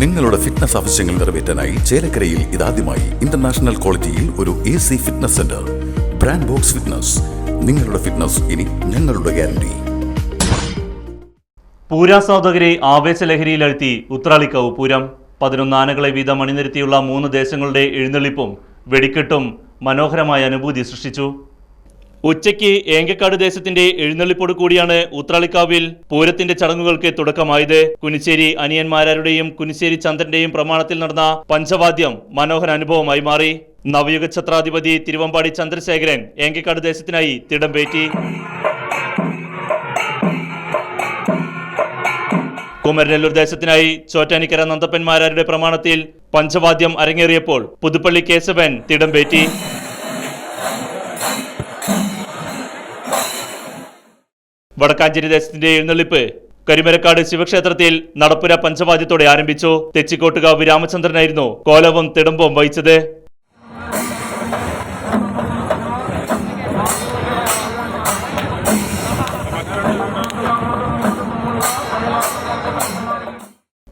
നിങ്ങളുടെ ഫിറ്റ്നസ് ആവശ്യങ്ങൾ നിറവേറ്റാനായി ചേലക്കരയിൽ ഇതാദ്യമായി ഇന്റർനാഷണൽ ക്വാളിറ്റിയിൽ ഒരു A C fitness centre brand box fitness നിങ്ങളുടെ ഫിറ്റ്നസ് ഇനി ഞങ്ങളുടെ ഗ്യാരണ്ടി പൂരാസാധകരെ ആവേശലഹരിയിലഴ്ത്തി ഉത്രാളിക്കാവ് പൂരം. പതിനൊന്ന് ആനകളെ വീതം അണിനിരത്തിയുള്ള മൂന്ന് ദേശങ്ങളുടെ എഴുന്നള്ളിപ്പും വെടിക്കെട്ടും മനോഹരമായ അനുഭൂതി സൃഷ്ടിച്ചു. ഉച്ചയ്ക്ക് ഏങ്കക്കാട് ദേശത്തിന്റെ എഴുന്നള്ളിപ്പോട് കൂടിയാണ് ഉത്രാളിക്കാവിൽ പൂരത്തിന്റെ ചടങ്ങുകൾക്ക് തുടക്കമായത്. കുനിശ്ശേരി അനിയന്മാരുടെയും കുനിശ്ശേരി ചന്ദ്രന്റെയും പ്രമാണത്തിൽ നടന്ന പഞ്ചവാദ്യം മനോഹര അനുഭവമായി മാറി. നവയുഗ ഛത്രാധിപതി തിരുവമ്പാടി ചന്ദ്രശേഖരൻ ഏങ്കക്കാട് ദേശത്തിനായി തിടംപേറ്റി കുമരനെല്ലൂർ ദേശത്തിനായി ചോറ്റാനിക്കര നന്ദപ്പന്മാരാരുടെ പ്രമാണത്തിൽ പഞ്ചവാദ്യം അരങ്ങേറിയപ്പോൾ പുതുപ്പള്ളി കേശവൻ തിടംപേറ്റി വടക്കാഞ്ചേരി ദേശത്തിന്റെ എഴുന്നള്ളിപ്പ്. കരിമരക്കാട് ശിവക്ഷേത്രത്തിൽ നടപ്പുര പഞ്ചവാദ്യത്തോടെ ആരംഭിച്ചു. തെച്ചിക്കോട്ടുകാവ് രാമചന്ദ്രനായിരുന്നു കോലവും തിടമ്പവും വഹിച്ചത്.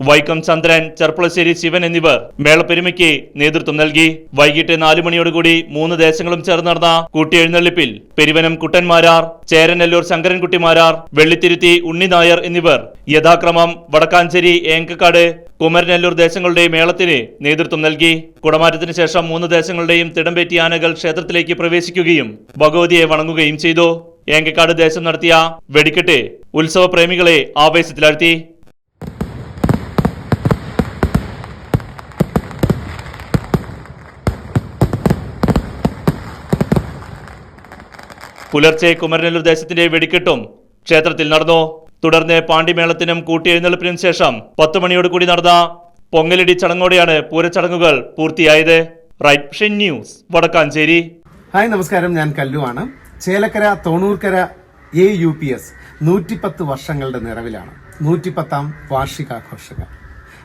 വൈക്കം ചന്ദ്രൻ ചെർപ്പളശ്ശേരി ശിവൻ എന്നിവർ മേളപ്പെരുമയ്ക്ക് നേതൃത്വം നൽകി. വൈകിട്ട് നാലു മണിയോടുകൂടി മൂന്ന് ദേശങ്ങളും ചേർന്ന് നടന്ന കൂട്ടിയെഴുന്നള്ളിപ്പിൽ പെരുവനം കുട്ടന്മാരാർ ചേരനെല്ലൂർ ശങ്കരൻകുട്ടിമാരാർ വെള്ളിത്തിരുത്തി ഉണ്ണിനായർ എന്നിവർ. യഥാക്രമം വടക്കാഞ്ചേരി ഏങ്കക്കാട് കുമരനെല്ലൂർ ദേശങ്ങളുടെ മേളത്തിന് നേതൃത്വം നൽകി. കുടമാറ്റത്തിന് ശേഷം മൂന്ന് ദേശങ്ങളുടെയും തിടംപേറ്റി ആനകൾ ക്ഷേത്രത്തിലേക്ക് പ്രവേശിക്കുകയും ഭഗവതിയെ വണങ്ങുകയും ചെയ്തു. ഏങ്കക്കാട് ദേശം നടത്തിയ വെടിക്കെട്ട് ഉത്സവ പ്രേമികളെ ആവേശത്തിലാഴ്ത്തി. പുലർച്ചെ കുമരനെല്ലൂർ ദേശത്തിന്റെ വെടിക്കെട്ടും ക്ഷേത്രത്തിൽ നടന്നു. തുടർന്ന് പാണ്ഡിമേളത്തിനും കൂട്ടിയെഴുന്നള്ളിപ്പിനും ശേഷം പത്ത് മണിയോട് കൂടി നടന്ന പൊങ്ങലിടി ചടങ്ങോടെയാണ് പൂരച്ചടങ്ങുകൾ പൂർത്തിയായത്. Right news Vadakkanchery. ഹായ് നമസ്കാരം. ഞാൻ കല്ലുവാണ് Chelakkara Thonoorkara A U P S നൂറ്റിപ്പത്ത് വർഷങ്ങളുടെ നിറവിലാണ്. നൂറ്റിപ്പത്താം വാർഷികാഘോഷങ്ങൾ.